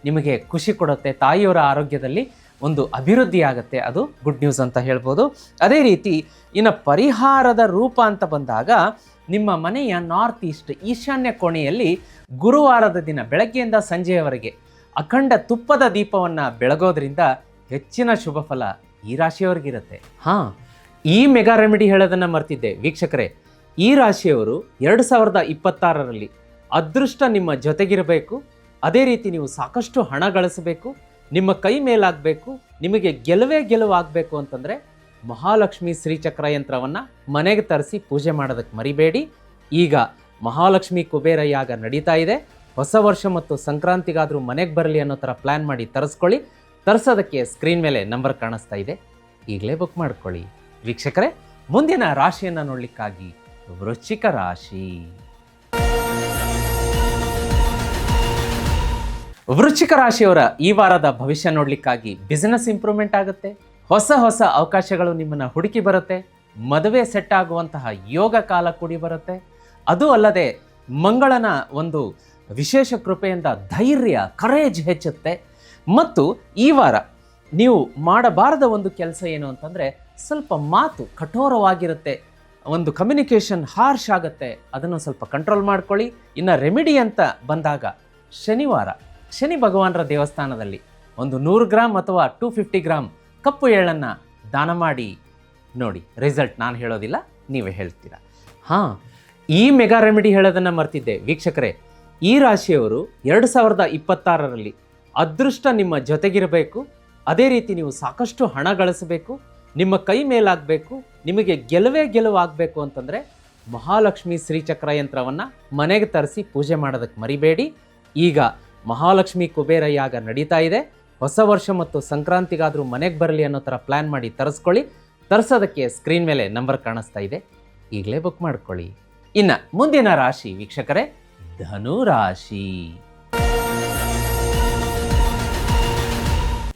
Speaker 2: ನಿಮಗೆ ಖುಷಿ ಕೊಡುತ್ತೆ. ತಾಯಿಯವರ ಆರೋಗ್ಯದಲ್ಲಿ ಒಂದು ಅಭಿವೃದ್ಧಿ ಆಗುತ್ತೆ, ಅದು ಗುಡ್ ನ್ಯೂಸ್ ಅಂತ ಹೇಳ್ಬೋದು. ಅದೇ ರೀತಿ, ಇನ್ನು ಪರಿಹಾರದ ರೂಪ ಅಂತ ಬಂದಾಗ, ನಿಮ್ಮ ಮನೆಯ ನಾರ್ತ್ ಈಸ್ಟ್ ಈಶಾನ್ಯ ಕೋಣೆಯಲ್ಲಿ ಗುರುವಾರದ ದಿನ ಬೆಳಗ್ಗೆಯಿಂದ ಸಂಜೆಯವರೆಗೆ ಅಖಂಡ ತುಪ್ಪದ ದೀಪವನ್ನು ಬೆಳಗೋದ್ರಿಂದ ಹೆಚ್ಚಿನ ಶುಭ ಫಲ ಈ ರಾಶಿಯವರಿಗಿರುತ್ತೆ ಹಾಂ, ಈ ಮೆಗಾ ರೆಮಿಡಿ ಹೇಳೋದನ್ನು ಮರ್ತಿದ್ದೆ. ವೀಕ್ಷಕರೇ, ಈ ರಾಶಿಯವರು ಎರಡು ಸಾವಿರದ ಇಪ್ಪತ್ತಾರರಲ್ಲಿ ಅದೃಷ್ಟ ನಿಮ್ಮ ಜೊತೆಗಿರಬೇಕು. ಅದೇ ರೀತಿ ನೀವು ಸಾಕಷ್ಟು ಹಣ ಗಳಿಸಬೇಕು. ನಿಮ್ಮ ಕೈ ಮೇಲಾಗಬೇಕು, ನಿಮಗೆ ಗೆಲುವೇ ಗೆಲುವು ಆಗಬೇಕು ಅಂತಂದರೆ ಮಹಾಲಕ್ಷ್ಮಿ ಶ್ರೀಚಕ್ರ ಯಂತ್ರವನ್ನು ಮನೆಗೆ ತರಿಸಿ ಪೂಜೆ ಮಾಡೋದಕ್ಕೆ ಮರಿಬೇಡಿ. ಈಗ ಮಹಾಲಕ್ಷ್ಮಿ ಕುಬೇರ ಯಾಗ ನಡೀತಾ ಇದೆ. ಹೊಸ ವರ್ಷ ಮತ್ತು ಸಂಕ್ರಾಂತಿಗಾದರೂ ಮನೆಗೆ ಬರಲಿ ಅನ್ನೋ ಥರ ಪ್ಲ್ಯಾನ್ ಮಾಡಿ ತರಿಸ್ಕೊಳ್ಳಿ. ತರಿಸೋದಕ್ಕೆ ಸ್ಕ್ರೀನ್ ಮೇಲೆ ನಂಬರ್ ಕಾಣಿಸ್ತಾ ಇದೆ. ಈಗಲೇ ಬುಕ್ ಮಾಡ್ಕೊಳ್ಳಿ. ವೀಕ್ಷಕರೇ, ಮುಂದಿನ ರಾಶಿಯನ್ನು ನೋಡಲಿಕ್ಕಾಗಿ ವೃಶ್ಚಿಕ ರಾಶಿ. ವೃಶ್ಚಿಕ ರಾಶಿಯವರ ಈ ವಾರದ ಭವಿಷ್ಯ ನೋಡಲಿಕ್ಕಾಗಿ ಬಿಸ್ನೆಸ್ ಇಂಪ್ರೂವ್ಮೆಂಟ್ ಆಗುತ್ತೆ. ಹೊಸ ಹೊಸ ಅವಕಾಶಗಳು ನಿಮ್ಮನ್ನು ಹುಡುಕಿ ಬರುತ್ತೆ. ಮದುವೆ ಸೆಟ್ ಆಗುವಂತಹ ಯೋಗ ಕಾಲ ಕೂಡಿ ಬರುತ್ತೆ. ಅದು ಅಲ್ಲದೆ ಮಂಗಳನ ಒಂದು ವಿಶೇಷ ಕೃಪೆಯಿಂದ ಧೈರ್ಯ ಕರೇಜ್ ಹೆಚ್ಚುತ್ತೆ. ಮತ್ತು ಈ ವಾರ ನೀವು ಮಾಡಬಾರದ ಒಂದು ಕೆಲಸ ಏನು ಅಂತಂದರೆ ಸ್ವಲ್ಪ ಮಾತು ಕಠೋರವಾಗಿರುತ್ತೆ. ಒಂದು ಕಮ್ಯುನಿಕೇಷನ್ ಹಾರ್ಶ್ ಆಗುತ್ತೆ. ಅದನ್ನು ಸ್ವಲ್ಪ ಕಂಟ್ರೋಲ್ ಮಾಡ್ಕೊಳ್ಳಿ. ಇನ್ನು ರೆಮಿಡಿ ಅಂತ ಬಂದಾಗ ಶನಿವಾರ ಶನಿ ಭಗವಾನರ ದೇವಸ್ಥಾನದಲ್ಲಿ ಒಂದು ನೂರು ಗ್ರಾಮ್ ಅಥವಾ ಟೂ ಫಿಫ್ಟಿ ಗ್ರಾಮ್ ಕಪ್ಪು ಎಳ್ಳನ್ನು ದಾನ ಮಾಡಿ ನೋಡಿ ರಿಸಲ್ಟ್ ನಾನು ಹೇಳೋದಿಲ್ಲ, ನೀವೇ ಹೇಳ್ತೀರಾ? ಹಾಂ, ಈ ಮೆಗಾ ರೆಮಿಡಿ ಹೇಳೋದನ್ನು ಮರ್ತಿದ್ದೆ. ವೀಕ್ಷಕರೇ, ಈ ರಾಶಿಯವರು ಎರಡು ಸಾವಿರದ ಇಪ್ಪತ್ತಾರರಲ್ಲಿ ಅದೃಷ್ಟ ನಿಮ್ಮ ಜೊತೆಗಿರಬೇಕು. ಅದೇ ರೀತಿ ನೀವು ಸಾಕಷ್ಟು ಹಣ ಗಳಿಸಬೇಕು. ನಿಮ್ಮ ಕೈ ಮೇಲಾಗಬೇಕು. ನಿಮಗೆ ಗೆಲುವೇ ಗೆಲುವು ಆಗಬೇಕು ಅಂತಂದರೆ ಮಹಾಲಕ್ಷ್ಮಿ ಶ್ರೀಚಕ್ರ ಯಂತ್ರವನ್ನು ಮನೆಗೆ ತರಿಸಿ ಪೂಜೆ ಮಾಡೋದಕ್ಕೆ ಮರಿಬೇಡಿ. ಈಗ ಮಹಾಲಕ್ಷ್ಮಿ ಕುಬೇರ ಯಾಗ ನಡೀತಾ ಇದೆ. ಹೊಸ ವರ್ಷ ಮತ್ತು ಸಂಕ್ರಾಂತಿಗಾದರೂ ಮನೆಗೆ ಬರಲಿ ಅನ್ನೋ ಥರ ಪ್ಲ್ಯಾನ್ ಮಾಡಿ ತರಿಸ್ಕೊಳ್ಳಿ. ತರಿಸೋದಕ್ಕೆ ಸ್ಕ್ರೀನ್ ಮೇಲೆ ನಂಬರ್ ಕಾಣಿಸ್ತಾ ಇದೆ. ಈಗಲೇ ಬುಕ್ ಮಾಡ್ಕೊಳ್ಳಿ. ಇನ್ನು ಮುಂದಿನ ರಾಶಿ ವೀಕ್ಷಕರೇ ಧನು ರಾಶಿ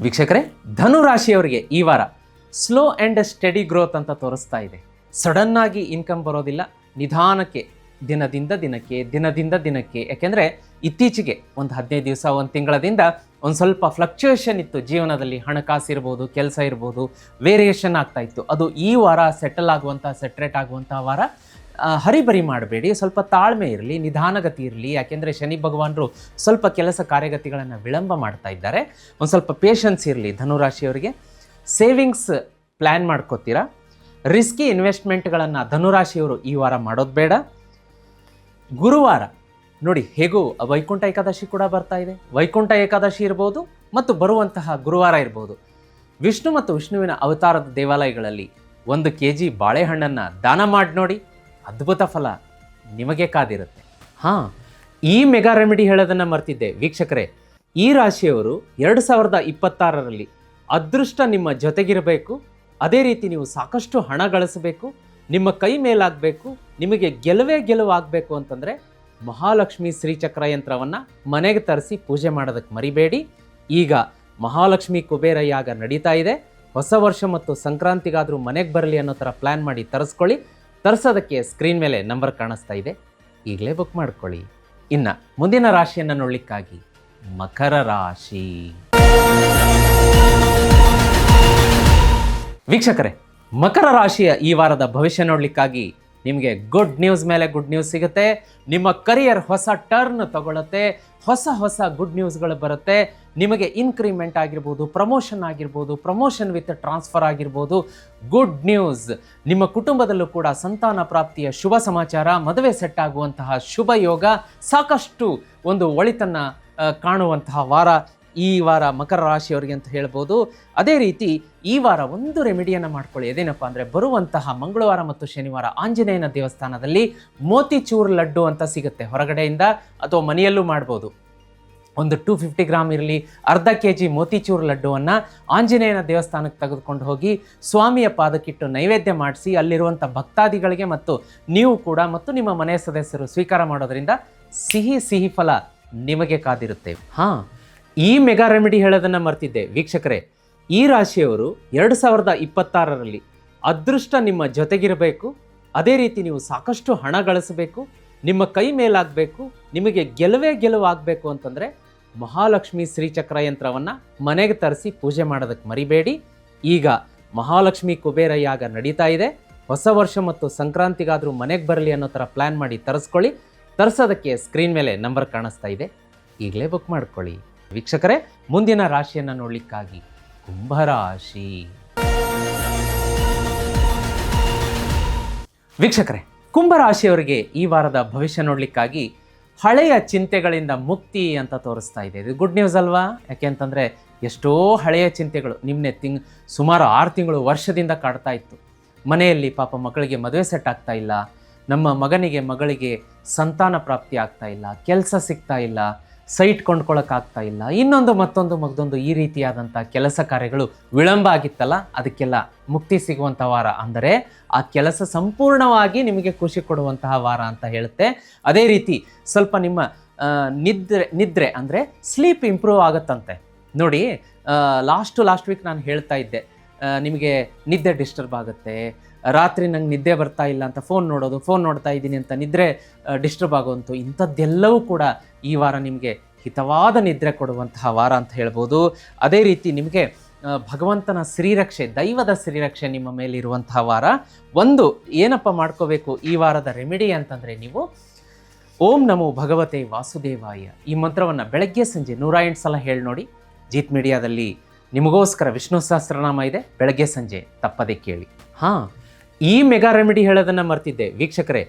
Speaker 2: ವೀಕ್ಷಕರೇ ಧನು ರಾಶಿಯವರಿಗೆ ಈ ವಾರ ಸ್ಲೋ ಆ್ಯಂಡ್ ಸ್ಟಡಿ ಗ್ರೋತ್ ಅಂತ ತೋರಿಸ್ತಾ ಇದೆ. ಸಡನ್ನಾಗಿ ಇನ್ಕಮ್ ಬರೋದಿಲ್ಲ. ನಿಧಾನಕ್ಕೆ ದಿನದಿಂದ ದಿನಕ್ಕೆ ದಿನದಿಂದ ದಿನಕ್ಕೆ. ಯಾಕೆಂದರೆ ಇತ್ತೀಚೆಗೆ ಒಂದು ಹದಿನೈದು ದಿವಸ, ಒಂದು ತಿಂಗಳದಿಂದ ಒಂದು ಸ್ವಲ್ಪ ಫ್ಲಕ್ಚುಯೇಷನ್ ಇತ್ತು. ಜೀವನದಲ್ಲಿ ಹಣಕಾಸು ಇರ್ಬೋದು, ಕೆಲಸ ಇರ್ಬೋದು ವೇರಿಯೇಷನ್ ಆಗ್ತಾ ಇತ್ತು. ಅದು ಈ ವಾರ ಸೆಟಲ್ ಆಗುವಂಥ ಸೆಟ್ರೇಟ್ ಆಗುವಂಥ ವಾರ ಹರಿಬರಿ ಮಾಡಬೇಡಿ. ಸ್ವಲ್ಪ ತಾಳ್ಮೆ ಇರಲಿ, ನಿಧಾನಗತಿ ಇರಲಿ. ಯಾಕೆಂದರೆ ಶನಿ ಭಗವಾನರು ಸ್ವಲ್ಪ ಕೆಲಸ ಕಾರ್ಯಗತಿಗಳನ್ನು ವಿಳಂಬ ಮಾಡ್ತಾ ಇದ್ದಾರೆ. ಒಂದು ಸ್ವಲ್ಪ ಪೇಷನ್ಸ್ ಇರಲಿ ಧನುರಾಶಿಯವರಿಗೆ. ಸೇವಿಂಗ್ಸ್ ಪ್ಲ್ಯಾನ್ ಮಾಡ್ಕೋತೀರಾ? ರಿಸ್ಕಿ ಇನ್ವೆಸ್ಟ್ಮೆಂಟ್ಗಳನ್ನು ಧನುರಾಶಿಯವರು ಈ ವಾರ ಮಾಡೋದು ಬೇಡ. ಗುರುವಾರ, ನೋಡಿ, ಹೇಗೂ ವೈಕುಂಠ ಏಕಾದಶಿ ಕೂಡ ಬರ್ತಾ ಇದೆ. ವೈಕುಂಠ ಏಕಾದಶಿ ಇರ್ಬೋದು ಮತ್ತು ಬರುವಂತಹ ಗುರುವಾರ ಇರ್ಬೋದು. ವಿಷ್ಣು ಮತ್ತು ವಿಷ್ಣುವಿನ ಅವತಾರದ ದೇವಾಲಯಗಳಲ್ಲಿ ಒಂದು ಕೆ ಜಿ ಬಾಳೆಹಣ್ಣನ್ನು ದಾನ ಮಾಡಿ ನೋಡಿ, ಅದ್ಭುತ ಫಲ ನಿಮಗೆ ಕಾದಿರುತ್ತೆ. ಹಾಂ, ಈ ಮೆಗಾ ರೆಮಿಡಿ ಹೇಳೋದನ್ನು ಮರ್ತಿದ್ದೆ. ವೀಕ್ಷಕರೇ, ಈ ರಾಶಿಯವರು ಎರಡು ಸಾವಿರದ ಇಪ್ಪತ್ತಾರರಲ್ಲಿ ಅದೃಷ್ಟ ನಿಮ್ಮ ಜೊತೆಗಿರಬೇಕು. ಅದೇ ರೀತಿ ನೀವು ಸಾಕಷ್ಟು ಹಣ ಗಳಿಸಬೇಕು. ನಿಮ್ಮ ಕೈ ಮೇಲಾಗಬೇಕು, ನಿಮಗೆ ಗೆಲುವೇ ಗೆಲುವು ಆಗಬೇಕು ಅಂತಂದರೆ ಮಹಾಲಕ್ಷ್ಮಿ ಶ್ರೀಚಕ್ರ ಯಂತ್ರವನ್ನು ಮನೆಗೆ ತರಿಸಿ ಪೂಜೆ ಮಾಡೋದಕ್ಕೆ ಮರಿಬೇಡಿ. ಈಗ ಮಹಾಲಕ್ಷ್ಮಿ ಕುಬೇರ ಯಾಗ ನಡೀತಾ ಇದೆ. ಹೊಸ ವರ್ಷ ಮತ್ತು ಸಂಕ್ರಾಂತಿಗಾದರೂ ಮನೆಗೆ ಬರಲಿ ಅನ್ನೋ ಥರ ಪ್ಲ್ಯಾನ್ ಮಾಡಿ ತರಿಸ್ಕೊಳ್ಳಿ. ತರಿಸೋದಕ್ಕೆ ಸ್ಕ್ರೀನ್ ಮೇಲೆ ನಂಬರ್ ಕಾಣಿಸ್ತಾ ಇದೆ. ಈಗಲೇ ಬುಕ್ ಮಾಡ್ಕೊಳ್ಳಿ. ಇನ್ನು ಮುಂದಿನ ರಾಶಿಯನ್ನು ನೋಡಲಿಕ್ಕಾಗಿ ಮಕರ ರಾಶಿ. ವೀಕ್ಷಕರೇ ಮಕರ ರಾಶಿಯ ಈ ವಾರದ ಭವಿಷ್ಯ ನೋಡಲಿಕ್ಕಾಗಿ ನಿಮಗೆ ಗುಡ್ ನ್ಯೂಸ್ ಮೇಲೆ ಗುಡ್ ನ್ಯೂಸ್ ಸಿಗುತ್ತೆ. ನಿಮ್ಮ ಕರಿಯರ್ ಹೊಸ ಟರ್ನ್ ತಗೊಳ್ಳುತ್ತೆ ಹೊಸ ಹೊಸ ಗುಡ್ ನ್ಯೂಸ್ಗಳು ಬರುತ್ತೆ. ನಿಮಗೆ ಇನ್ಕ್ರಿಮೆಂಟ್ ಆಗಿರ್ಬೋದು ಪ್ರಮೋಷನ್ ಆಗಿರ್ಬೋದು ಪ್ರಮೋಷನ್ ವಿತ್ ಟ್ರಾನ್ಸ್ಫರ್ ಆಗಿರ್ಬೋದು ಗುಡ್ ನ್ಯೂಸ್ ನಿಮ್ಮ ಕುಟುಂಬದಲ್ಲೂ ಕೂಡ ಸಂತಾನ ಪ್ರಾಪ್ತಿಯ ಶುಭ ಸಮಾಚಾರ, ಮದುವೆ ಸೆಟ್ ಆಗುವಂತಹ ಶುಭ ಯೋಗ, ಸಾಕಷ್ಟು ಒಂದು ಒಳಿತನ್ನು ಕಾಣುವಂತಹ ವಾರ ಈ ವಾರ ಮಕರ ರಾಶಿಯವರಿಗೆ ಅಂತ ಹೇಳ್ಬೋದು. ಅದೇ ರೀತಿ ಈ ವಾರ ಒಂದು ರೆಮಿಡಿಯನ್ನು ಮಾಡ್ಕೊಳ್ಳಿ. ಅದೇನಪ್ಪ ಅಂದರೆ ಬರುವಂತಹ ಮಂಗಳವಾರ ಮತ್ತು ಶನಿವಾರ ಆಂಜನೇಯನ ದೇವಸ್ಥಾನದಲ್ಲಿ ಮೋತಿಚೂರ್ ಲಡ್ಡು ಅಂತ ಸಿಗುತ್ತೆ. ಹೊರಗಡೆಯಿಂದ ಅಥವಾ ಮನೆಯಲ್ಲೂ ಮಾಡ್ಬೋದು. ಒಂದು ಟೂ ಫಿಫ್ಟಿ ಗ್ರಾಮ್ ಇರಲಿ, ಅರ್ಧ ಕೆ ಜಿ ಮೋತಿಚೂರ್ ಲಡ್ಡುವನ್ನು ಆಂಜನೇಯನ ದೇವಸ್ಥಾನಕ್ಕೆ ತೆಗೆದುಕೊಂಡು ಹೋಗಿ ಸ್ವಾಮಿಯ ಪಾದಕ್ಕಿಟ್ಟು ನೈವೇದ್ಯ ಮಾಡಿಸಿ ಅಲ್ಲಿರುವಂಥ ಭಕ್ತಾದಿಗಳಿಗೆ ಮತ್ತು ನೀವು ಕೂಡ ಮತ್ತು ನಿಮ್ಮ ಮನೆಯ ಸದಸ್ಯರು ಸ್ವೀಕಾರ ಮಾಡೋದರಿಂದ ಸಿಹಿ ಸಿಹಿ ಫಲ ನಿಮಗೆ ಕಾದಿರುತ್ತೆ. ಹಾಂ. ಈ ಮೆಗಾ ರೆಮಿಡಿ ಹೇಳೋದನ್ನು ಮರ್ತಿದ್ದೆ. ವೀಕ್ಷಕರೇ, ಈ ರಾಶಿಯವರು ಎರಡು ಸಾವಿರದ ಇಪ್ಪತ್ತಾರರಲ್ಲಿ ಅದೃಷ್ಟ ನಿಮ್ಮ ಜೊತೆಗಿರಬೇಕು. ಅದೇ ರೀತಿ ನೀವು ಸಾಕಷ್ಟು ಹಣ ಗಳಿಸಬೇಕು. ನಿಮ್ಮ ಕೈ ಮೇಲಾಗಬೇಕು. ನಿಮಗೆ ಗೆಲುವೇ ಗೆಲುವು ಆಗಬೇಕು ಅಂತಂದರೆ ಮಹಾಲಕ್ಷ್ಮಿ ಶ್ರೀಚಕ್ರ ಯಂತ್ರವನ್ನು ಮನೆಗೆ ತರಿಸಿ ಪೂಜೆ ಮಾಡೋದಕ್ಕೆ ಮರಿಬೇಡಿ. ಈಗ ಮಹಾಲಕ್ಷ್ಮಿ ಕುಬೇರ ಯಾಗ ನಡೀತಾ ಇದೆ. ಹೊಸ ವರ್ಷ ಮತ್ತು ಸಂಕ್ರಾಂತಿಗಾದರೂ ಮನೆಗೆ ಬರಲಿ ಅನ್ನೋ ಥರ ಪ್ಲ್ಯಾನ್ ಮಾಡಿ ತರಿಸ್ಕೊಳ್ಳಿ. ತರಿಸೋದಕ್ಕೆ ಸ್ಕ್ರೀನ್ ಮೇಲೆ ನಂಬರ್ ಕಾಣಿಸ್ತಾ ಇದೆ. ಈಗಲೇ ಬುಕ್ ಮಾಡ್ಕೊಳ್ಳಿ. ವೀಕ್ಷಕರೇ, ಮುಂದಿನ ರಾಶಿಯನ್ನು ನೋಡಲಿಕ್ಕಾಗಿ ಕುಂಭರಾಶಿ. ವೀಕ್ಷಕರೇ, ಕುಂಭರಾಶಿಯವರಿಗೆ ಈ ವಾರದ ಭವಿಷ್ಯ ನೋಡಲಿಕ್ಕಾಗಿ ಹಳೆಯ ಚಿಂತೆಗಳಿಂದ ಮುಕ್ತಿ ಅಂತ ತೋರಿಸ್ತಾ ಇದೆ. ಇದು ಗುಡ್ ನ್ಯೂಸ್ ಅಲ್ವಾ? ಯಾಕೆ ಅಂತಂದರೆ, ಎಷ್ಟೋ ಹಳೆಯ ಚಿಂತೆಗಳು ನಿಮ್ಮನೆ ತಿಂಗ್, ಸುಮಾರು ಆರು ತಿಂಗಳು ವರ್ಷದಿಂದ ಕಾಡ್ತಾ ಇತ್ತು. ಮನೆಯಲ್ಲಿ ಪಾಪ ಮಕ್ಕಳಿಗೆ ಮದುವೆ ಸೆಟ್ ಆಗ್ತಾ ಇಲ್ಲ. ನಮ್ಮ ಮಗನಿಗೆ, ಮಗಳಿಗೆ ಸಂತಾನ ಪ್ರಾಪ್ತಿ ಆಗ್ತಾ ಇಲ್ಲ. ಕೆಲಸ ಸಿಗ್ತಾ ಇಲ್ಲ. ಸೈಟ್ ಕೊಂಡ್ಕೊಳ್ಳೋಕ್ಕಾಗ್ತಾ ಇಲ್ಲ. ಇನ್ನೊಂದು ಮತ್ತೊಂದು ಮಗದೊಂದು ಈ ರೀತಿಯಾದಂಥ ಕೆಲಸ ಕಾರ್ಯಗಳು ವಿಳಂಬ ಆಗಿತ್ತಲ್ಲ, ಅದಕ್ಕೆಲ್ಲ ಮುಕ್ತಿ ಸಿಗುವಂಥ ವಾರ ಅಂದರೆ ಆ ಕೆಲಸ ಸಂಪೂರ್ಣವಾಗಿ ನಿಮಗೆ ಖುಷಿ ಕೊಡುವಂತಹ ವಾರ ಅಂತ ಹೇಳುತ್ತೆ. ಅದೇ ರೀತಿ ಸ್ವಲ್ಪ ನಿಮ್ಮ ನಿದ್ರೆ ನಿದ್ರೆ ಅಂದರೆ ಸ್ಲೀಪ್ ಇಂಪ್ರೂವ್ ಆಗುತ್ತಂತೆ. ನೋಡಿ ಲಾಸ್ಟು ಲಾಸ್ಟ್ ವೀಕ್ ನಾನು ಹೇಳ್ತಾ ಇದ್ದೆ. ನಿಮಗೆ ನಿದ್ದೆ ಡಿಸ್ಟರ್ಬ್ ಆಗುತ್ತೆ. ರಾತ್ರಿ ನಂಗೆ ನಿದ್ದೆ ಬರ್ತಾ ಇಲ್ಲ ಅಂತ ಫೋನ್ ನೋಡೋದು ಫೋನ್ ನೋಡ್ತಾ ಇದ್ದೀನಿ ಅಂತ ನಿದ್ರೆ ಡಿಸ್ಟರ್ಬ್ ಆಗುವಂಥ ಇಂಥದ್ದೆಲ್ಲವೂ ಕೂಡ ಈ ವಾರ ನಿಮಗೆ ಹಿತವಾದ ನಿದ್ರೆ ಕೊಡುವಂತಹ ವಾರ ಅಂತ ಹೇಳ್ಬೋದು. ಅದೇ ರೀತಿ ನಿಮಗೆ ಭಗವಂತನ ಶ್ರೀರಕ್ಷೆ ದೈವದ ಶ್ರೀರಕ್ಷೆ ನಿಮ್ಮ ಮೇಲಿರುವಂತಹ ವಾರ. ಒಂದು, ಏನಪ್ಪ ಮಾಡ್ಕೋಬೇಕು ಈ ವಾರದ ರೆಮಿಡಿ ಅಂತಂದರೆ ನೀವು, ಓಂ ನಮೋ ಭಗವತೆ ವಾಸುದೇವಾಯ. ಈ ಮಂತ್ರವನ್ನು ಬೆಳಗ್ಗೆ ಸಂಜೆ ನೂರ ಎಂಟು ಸಲ ಹೇಳಿ ನೋಡಿ. ಜೀತ್ ಮೀಡಿಯಾದಲ್ಲಿ ನಿಮಗೋಸ್ಕರ ವಿಷ್ಣು ಸಹಸ್ರನಾಮ ಇದೆ ಬೆಳಗ್ಗೆ ಸಂಜೆ ತಪ್ಪದೆ ಕೇಳಿ. ಹಾಂ. ಈ ಮೆಗಾ ರೆಮಿಡಿ ಹೇಳೋದನ್ನು ಮರ್ತಿದ್ದೆ. ವೀಕ್ಷಕರೇ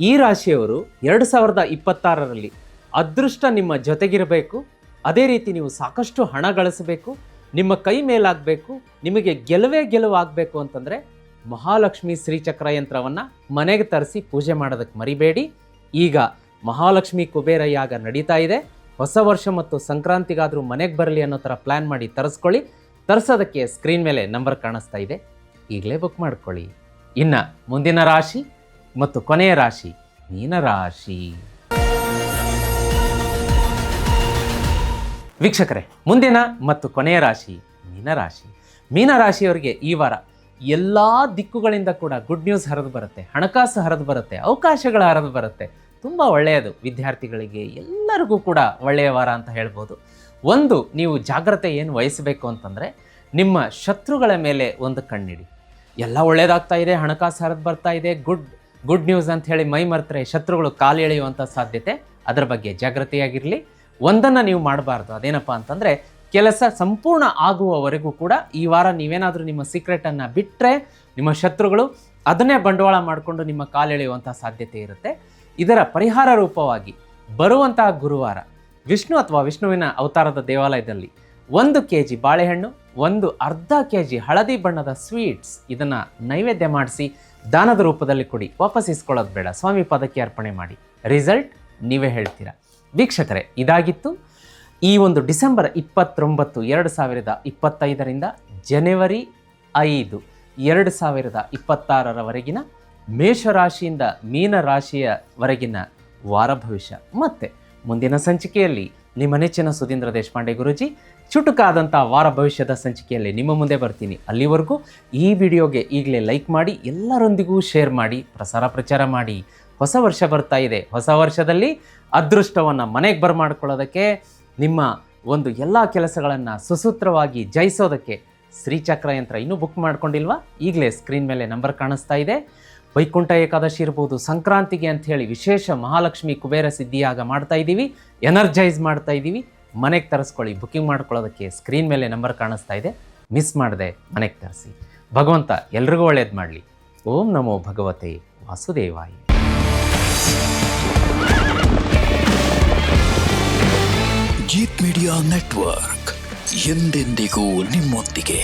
Speaker 2: ಈ ರಾಶಿಯವರು ಎರಡು ಸಾವಿರದ ಇಪ್ಪತ್ತಾರರಲ್ಲಿ ಅದೃಷ್ಟ ನಿಮ್ಮ ಜೊತೆಗಿರಬೇಕು ಅದೇ ರೀತಿ ನೀವು ಸಾಕಷ್ಟು ಹಣ ಗಳಿಸಬೇಕು ನಿಮ್ಮ ಕೈ ಮೇಲಾಗಬೇಕು ನಿಮಗೆ ಗೆಲುವೇ ಗೆಲುವು ಆಗಬೇಕು ಅಂತಂದರೆ ಮಹಾಲಕ್ಷ್ಮಿ ಶ್ರೀಚಕ್ರ ಯಂತ್ರವನ್ನು ಮನೆಗೆ ತರಿಸಿ ಪೂಜೆ ಮಾಡೋದಕ್ಕೆ ಮರಿಬೇಡಿ. ಈಗ ಮಹಾಲಕ್ಷ್ಮಿ ಕುಬೇರ ಯಾಗ ನಡೀತಾ ಇದೆ. ಹೊಸ ವರ್ಷ ಮತ್ತು ಸಂಕ್ರಾಂತಿಗಾದರೂ ಮನೆಗೆ ಬರಲಿ ಅನ್ನೋ ಥರ ಪ್ಲ್ಯಾನ್ ಮಾಡಿ ತರಿಸ್ಕೊಳ್ಳಿ. ತರಿಸೋದಕ್ಕೆ ಸ್ಕ್ರೀನ್ ಮೇಲೆ ನಂಬರ್ ಕಾಣಿಸ್ತಾ ಇದೆ. ಈಗಲೇ ಬುಕ್ ಮಾಡ್ಕೊಳ್ಳಿ. ಇನ್ನು ಮುಂದಿನ ರಾಶಿ ಮತ್ತು ಕೊನೆಯ ರಾಶಿ ಮೀನರಾಶಿ ವೀಕ್ಷಕರೇ, ಮುಂದಿನ ಮತ್ತು ಕೊನೆಯ ರಾಶಿ ಮೀನರಾಶಿ ಮೀನರಾಶಿಯವರಿಗೆ ಈ ವಾರ ಎಲ್ಲ ದಿಕ್ಕುಗಳಿಂದ ಕೂಡ ಗುಡ್ ನ್ಯೂಸ್ ಹರಿದು ಬರುತ್ತೆ. ಹಣಕಾಸು ಹರಿದು ಬರುತ್ತೆ. ಅವಕಾಶಗಳು ಹರಿದು ಬರುತ್ತೆ. ತುಂಬ ಒಳ್ಳೆಯದು ವಿದ್ಯಾರ್ಥಿಗಳಿಗೆ ಎಲ್ಲರಿಗೂ ಕೂಡ ಒಳ್ಳೆಯ ವಾರ ಅಂತ ಹೇಳ್ಬೋದು. ಒಂದು, ನೀವು ಜಾಗ್ರತೆ ಏನು ವಹಿಸಬೇಕು ಅಂತಂದರೆ ನಿಮ್ಮ ಶತ್ರುಗಳ ಮೇಲೆ ಒಂದು ಕಣ್ಣಿಡಿ. ಎಲ್ಲ ಒಳ್ಳೆಯದಾಗ್ತಾ ಇದೆ, ಹಣಕಾಸು ಹರಿದು ಬರ್ತಾ ಇದೆ, ಗುಡ್ ಗುಡ್ ನ್ಯೂಸ್ ಅಂತ ಹೇಳಿ ಮೈ ಮರೆತರೆ ಶತ್ರುಗಳು ಕಾಲು ಎಳೆಯುವಂಥ ಸಾಧ್ಯತೆ ಅದರ ಬಗ್ಗೆ ಜಾಗ್ರತೆಯಾಗಿರಲಿ. ಒಂದನ್ನು ನೀವು ಮಾಡಬಾರ್ದು, ಅದೇನಪ್ಪ ಅಂತಂದರೆ ಕೆಲಸ ಸಂಪೂರ್ಣ ಆಗುವವರೆಗೂ ಕೂಡ ಈ ವಾರ ನೀವೇನಾದರೂ ನಿಮ್ಮ ಸೀಕ್ರೆಟನ್ನು ಬಿಟ್ಟರೆ ನಿಮ್ಮ ಶತ್ರುಗಳು ಅದನ್ನೇ ಬಂಡವಾಳ ಮಾಡಿಕೊಂಡು ನಿಮ್ಮ ಕಾಲೆಳೆಯುವಂಥ ಸಾಧ್ಯತೆ ಇರುತ್ತೆ. ಇದರ ಪರಿಹಾರ ರೂಪವಾಗಿ ಬರುವಂತಹ ಗುರುವಾರ ವಿಷ್ಣು ಅಥವಾ ವಿಷ್ಣುವಿನ ಅವತಾರದ ದೇವಾಲಯದಲ್ಲಿ ಒಂದು ಕೆ ಜಿ ಬಾಳೆಹಣ್ಣು, ಒಂದು ಅರ್ಧ ಕೆ ಜಿ ಹಳದಿ ಬಣ್ಣದ ಸ್ವೀಟ್ಸ್ ಇದನ್ನು ನೈವೇದ್ಯ ಮಾಡಿಸಿ ದಾನದ ರೂಪದಲ್ಲಿ ಕೊಡಿ. ವಾಪಸ್ ಇಸ್ಕೊಳ್ಳೋದು ಬೇಡ. ಸ್ವಾಮಿ ಪದಕ್ಕೆ ಅರ್ಪಣೆ ಮಾಡಿ. ರಿಸಲ್ಟ್ ನೀವೇ ಹೇಳ್ತೀರಾ? ವೀಕ್ಷಕರೇ, ಇದಾಗಿತ್ತು ಈ ಒಂದು ಡಿಸೆಂಬರ್ ಇಪ್ಪತ್ತೊಂಬತ್ತು, ಎರಡು ಸಾವಿರದ ಇಪ್ಪತ್ತೈದರಿಂದ ಜನವರಿ ಐದು, ಎರಡು ಸಾವಿರದ ಇಪ್ಪತ್ತಾರರವರೆಗಿನ ಮೇಷರಾಶಿಯಿಂದ ಮೀನ ರಾಶಿಯವರೆಗಿನ ವಾರ ಭವಿಷ್ಯ. ಮತ್ತೆ ಮುಂದಿನ ಸಂಚಿಕೆಯಲ್ಲಿ ನಿಮ್ಮ ನೆಚ್ಚಿನ ಸುಧೀಂದ್ರ ದೇಶಪಾಂಡೆ ಗುರುಜಿ ಚುಟುಕಾದಂಥ ವಾರ ಭವಿಷ್ಯದ ಸಂಚಿಕೆಯಲ್ಲಿ ನಿಮ್ಮ ಮುಂದೆ ಬರ್ತೀನಿ. ಅಲ್ಲಿವರೆಗೂ ಈ ವಿಡಿಯೋಗೆ ಈಗಲೇ ಲೈಕ್ ಮಾಡಿ, ಎಲ್ಲರೊಂದಿಗೂ ಶೇರ್ ಮಾಡಿ, ಪ್ರಸಾರ ಪ್ರಚಾರ ಮಾಡಿ. ಹೊಸ ವರ್ಷ ಬರ್ತಾ ಇದೆ. ಹೊಸ ವರ್ಷದಲ್ಲಿ ಅದೃಷ್ಟವನ್ನು ಮನೆಗೆ ಬರಮಾಡ್ಕೊಳ್ಳೋದಕ್ಕೆ, ನಿಮ್ಮ ಒಂದು ಎಲ್ಲ ಕೆಲಸಗಳನ್ನು ಸುಸೂತ್ರವಾಗಿ ಜಯಿಸೋದಕ್ಕೆ ಶ್ರೀಚಕ್ರ ಯಂತ್ರ ಇನ್ನೂ ಬುಕ್ ಮಾಡ್ಕೊಂಡಿಲ್ವಾ? ಈಗಲೇ ಸ್ಕ್ರೀನ್ ಮೇಲೆ ನಂಬರ್ ಕಾಣಿಸ್ತಾ ಇದೆ. ವೈಕುಂಠ ಏಕಾದಶಿ ಇರ್ಬೋದು, ಸಂಕ್ರಾಂತಿಗೆ ಅಂತ ಹೇಳಿ ವಿಶೇಷ ಮಹಾಲಕ್ಷ್ಮಿ ಕುಬೇರ ಸಿದ್ಧಿಯಾಗ ಮಾಡ್ತಾ ಇದ್ದೀವಿ. ಎನರ್ಜೈಸ್ ಮಾಡ್ತಾ ಇದ್ದೀವಿ. ಮನೆಗೆ ತರಿಸ್ಕೊಳ್ಳಿ. ಬುಕಿಂಗ್ ಮಾಡ್ಕೊಳ್ಳೋದಕ್ಕೆ ಸ್ಕ್ರೀನ್ ಮೇಲೆ ನಂಬರ್ ಕಾಣಿಸ್ತಾ ಇದೆ. ಮಿಸ್ ಮಾಡದೆ ಮನೆಗೆ ತರಿಸಿ. ಭಗವಂತ ಎಲ್ರಿಗೂ ಒಳ್ಳೇದು ಮಾಡಲಿ. ಓಂ ನಮೋ ಭಗವತೆ ವಾಸುದೇವಾಯ.
Speaker 1: ಜೀತ್ ಮೀಡಿಯಾ ನೆಟ್ವರ್ಕ್ ಎಂದೆಂದಿಗೂ ನಿಮ್ಮೊಂದಿಗೆ.